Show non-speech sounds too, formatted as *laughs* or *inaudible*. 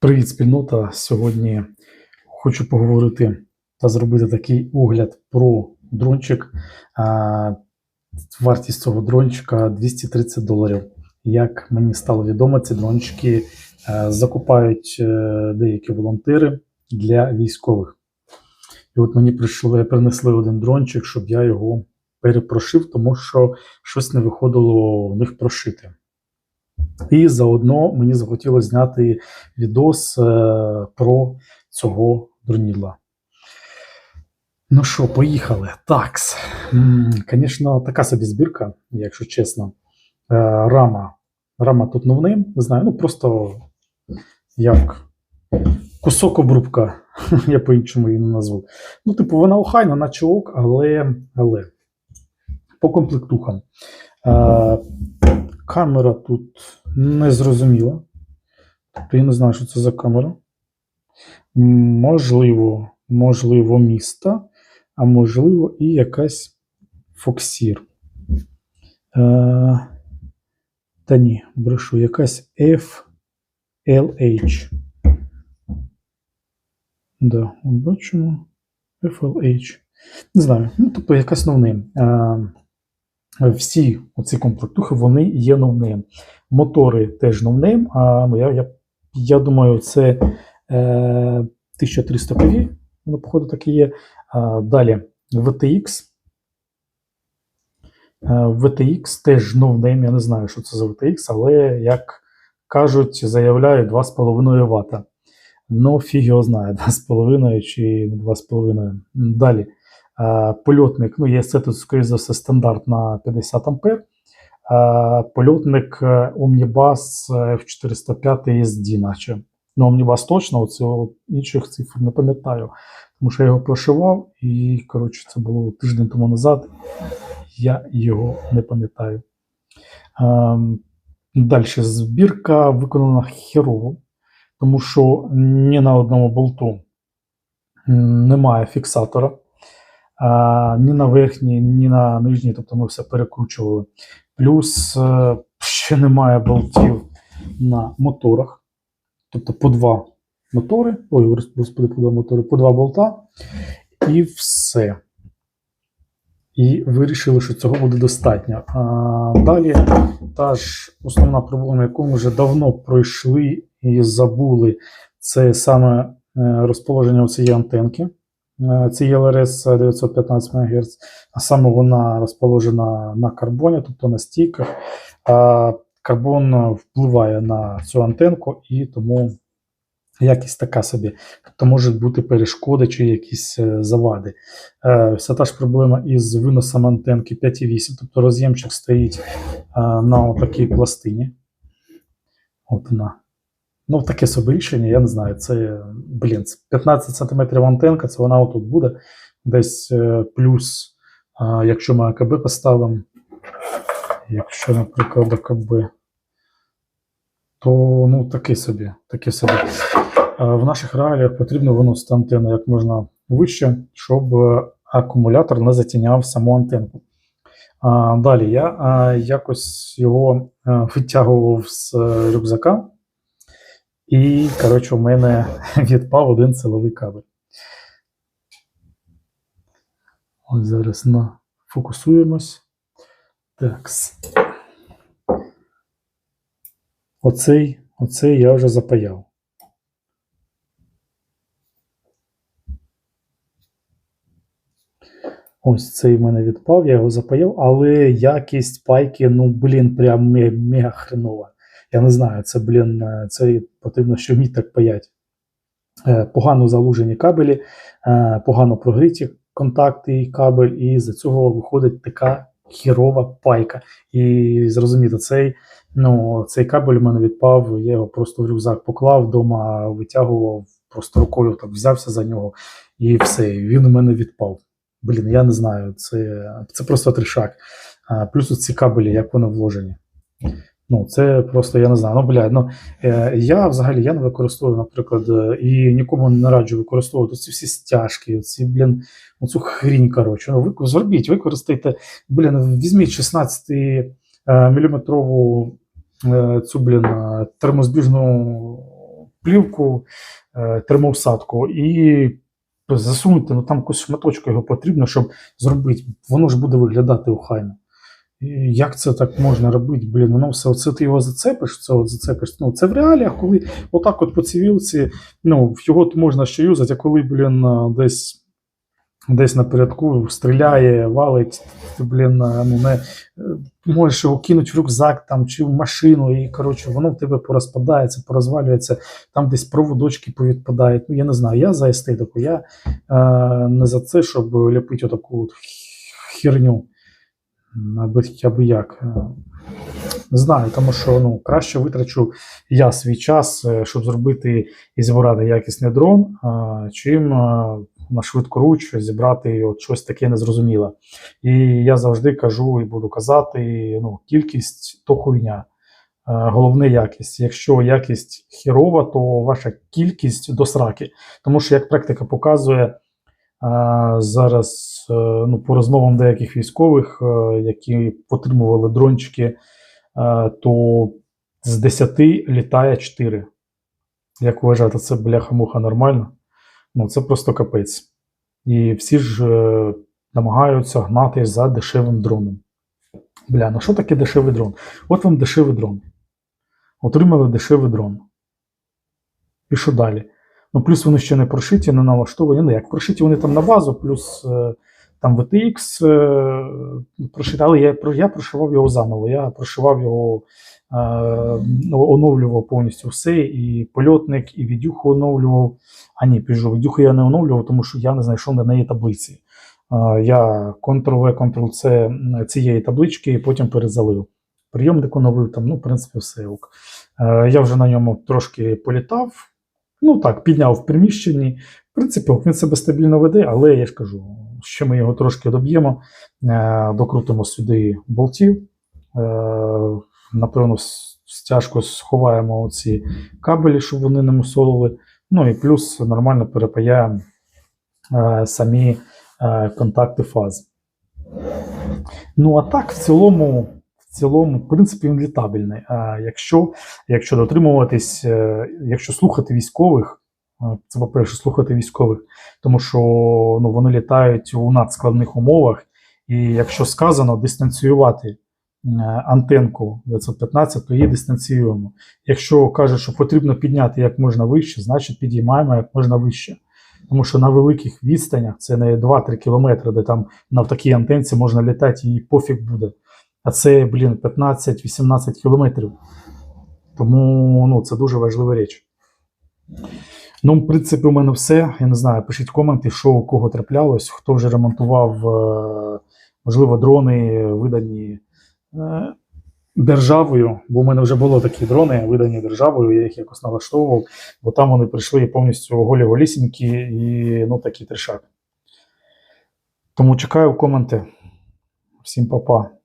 Привіт, спільнота. Сьогодні хочу поговорити та зробити такий огляд про дрончик. Вартість цього дрончика 230 доларів. Як мені стало відомо, ці дрончики е, закупають е, деякі волонтери для військових. І от мені прийшли, принесли один дрончик, щоб я його перепрошив, тому що щось не виходило в них прошити. І заодно мені захотілося зняти відос е, про цього дроніла. Ну що, поїхали. Такс. Звісно, така собі збірка, якщо чесно. Е, рама. Рама тут новним, не знаю, ну просто як кусок обрубка, *laughs* я по-іншому її не назву. Ну, типу, вона охайна, наче ок, але, але по комплектухам. Е, камера тут не зрозуміла. Тобто я не знаю, що це за камера. Можливо, можливо, міста, а можливо, і якась Фоксір. Е, та ні, брешу, якась FLH. Да, от бачимо. FLH. Не знаю, ну, тобто якась новним. Е, всі оці комплектухи вони є новним. Мотори теж новним. А ну, я, я, я думаю, це е, 1300 PV, воно, походу, так і є. А, далі VTX. Е, VTX теж новним. Я не знаю, що це за VTX, але як кажуть, заявляють 2,5 Вт. Ну, фіг його знає, *laughs* 2,5 чи 2,5. Далі. Е, Польотник, ну, є це тут, скоріш за все, стандарт на 50 ампер. Е, Польотник е, Omnibus F405 SD, наче. Ну, Omnibus точно, оцього інших цифр не пам'ятаю. Тому що я його прошивав, і, коротше, це було тиждень тому назад. Я його не пам'ятаю. Далі збірка виконана херово, тому що ні на одному болту немає фіксатора. А, ні на верхній, ні на нижній, тобто ми все перекручували. Плюс е, ще немає болтів на моторах, тобто по два мотори, ой, господи, по два мотори, по два болта, і все. І вирішили, що цього буде достатньо. А, далі та ж основна проблема, яку ми вже давно пройшли і забули, це саме е, розположення цієї антенки. Е, Це LRS 915 МГц, а саме вона розположена на карбоні, тобто на стійках. Карбон впливає на цю антенку і тому якість така собі. Тобто можуть бути перешкоди чи якісь е, завади. Е, Вся та ж проблема із виносом антенки 5,8, тобто роз'ємчик стоїть на такій пластині. От вона. Ну, таке собі рішення, я не знаю. Це, блін, 15 см антенка, це вона отут буде. Десь е, плюс, якщо ми АКБ поставимо. Якщо, наприклад, АКБ, то ну, таке собі. таке собі. В наших реаліях потрібно виносити антенну як можна вище, щоб е, акумулятор не затіняв саму антенку. Далі я якось його витягував з е, рюкзака. І, коротше, у мене *laughs* відпав один силовий кабель. Ось зараз нафокусуємось. Так. Оцей, оцей я вже запаяв. Ось цей в мене відпав, я його запаяв, але якість пайки, ну, блін, прям ме- мега хренова. Я не знаю, це, блін, е, це потрібно ще вміти так паяти. Е, Погано залужені кабелі, е, погано прогріті контакти і кабель, і з цього виходить така хірова пайка. І зрозуміти, цей, ну, цей кабель у мене відпав, я його просто в рюкзак поклав, вдома витягував, просто рукою так взявся за нього, і все, він у мене відпав. Блін, я не знаю, це, це просто трішак. Плюс ці кабелі, як вони вложені. Ну, це просто я не знаю. Ну, блядь, ну е, я взагалі я не використовую, наприклад, е, і нікому не раджу використовувати ці всі стяжки, ці, блін, оцю хрінь, коротше. Ну, ви зробіть, використайте, блін, візьміть 16 е, міліметрову е, цю, блін, е, термозбіжну плівку, е, термоусадку і засунути, ну там якусь шматочку його потрібно, щоб зробити. Воно ж буде виглядати охайно. Як це так можна робити? Блін, воно все, оце ти його зацепиш, це от зацепиш. Ну, це в реаліях, коли отак от по цивілці, ну, його можна ще юзати, а коли, блін, десь, десь напередку стріляє, валить, ти, блін, ну, не, е, можеш його кинути в рюкзак там, чи в машину, і коротше, воно в тебе порозпадається, порозвалюється, там десь проводочки повідпадають. Ну, я не знаю, я за естетику, я е, не за це, щоб ліпити отаку от херню. Аби хоча б як. Не знаю, тому що ну, краще витрачу я свій час, е, щоб зробити і зібрати якісний дрон, е, чим е, на швидкоруч зібрати от щось таке незрозуміле. І я завжди кажу і буду казати: ну, кількість то хуйня. Головне якість. Якщо якість хірова, то ваша кількість до сраки. Тому що, як практика показує, зараз е, ну, по розмовам деяких військових, е, які отримували дрончики, е, то з 10 літає 4. Як вважаєте, це бляха-муха нормально? Ну, це просто капець. І всі ж намагаються гнати за дешевим дроном. Бля, ну що таке дешевий дрон? От вам дешевий дрон. Отримали дешевий дрон. І що далі? Ну, плюс вони ще не прошиті, не налаштовані. Ну, як прошиті вони там на базу, плюс е, там VTX е, прошиті, але я, я прошивав його заново. Я прошивав його, е, ну, оновлював повністю все, і польотник, і відюху оновлював. А ні, піджу, відюху я не оновлював, тому що я не знайшов на неї таблиці. Е, я Ctrl-V, Ctrl-C цієї таблички і потім перезалив. Прийомник оновив там, ну, в принципі, все. Е, я вже на ньому трошки політав. Ну так, підняв в приміщенні. В принципі, він себе стабільно веде, але я ж кажу, ще ми його трошки доб'ємо, е, докрутимо сюди болтів. Е, напевно, стяжко сховаємо ці кабелі, щоб вони не мусолили. Ну і плюс нормально перепаяємо е, самі контакти фаз. Ну, а так, в цілому, в цілому, в принципі, він літабельний. А якщо якщо дотримуватись, е, якщо слухати військових, е, це по-перше, слухати військових, тому що ну, вони літають у надскладних умовах, і якщо сказано дистанціювати е, антенку 915, то її дистанціюємо. Якщо кажуть, що потрібно підняти як можна вище, значить підіймаємо як можна вище. Тому що на великих відстанях це не 2-3 кілометри, де там на такій антенці можна літати і пофіг буде. А це, блін, 15-18 кілометрів. Тому ну, це дуже важлива річ. Ну, в принципі, у мене все. Я не знаю, пишіть коменти, що у кого траплялось, хто вже ремонтував, е, можливо, дрони видані е, державою, бо в мене вже було такі дрони, видані державою, я їх якось налаштовував, бо там вони прийшли повністю голі голісінькі і ну, такі трешак. Тому чекаю коменти. Всім па-па.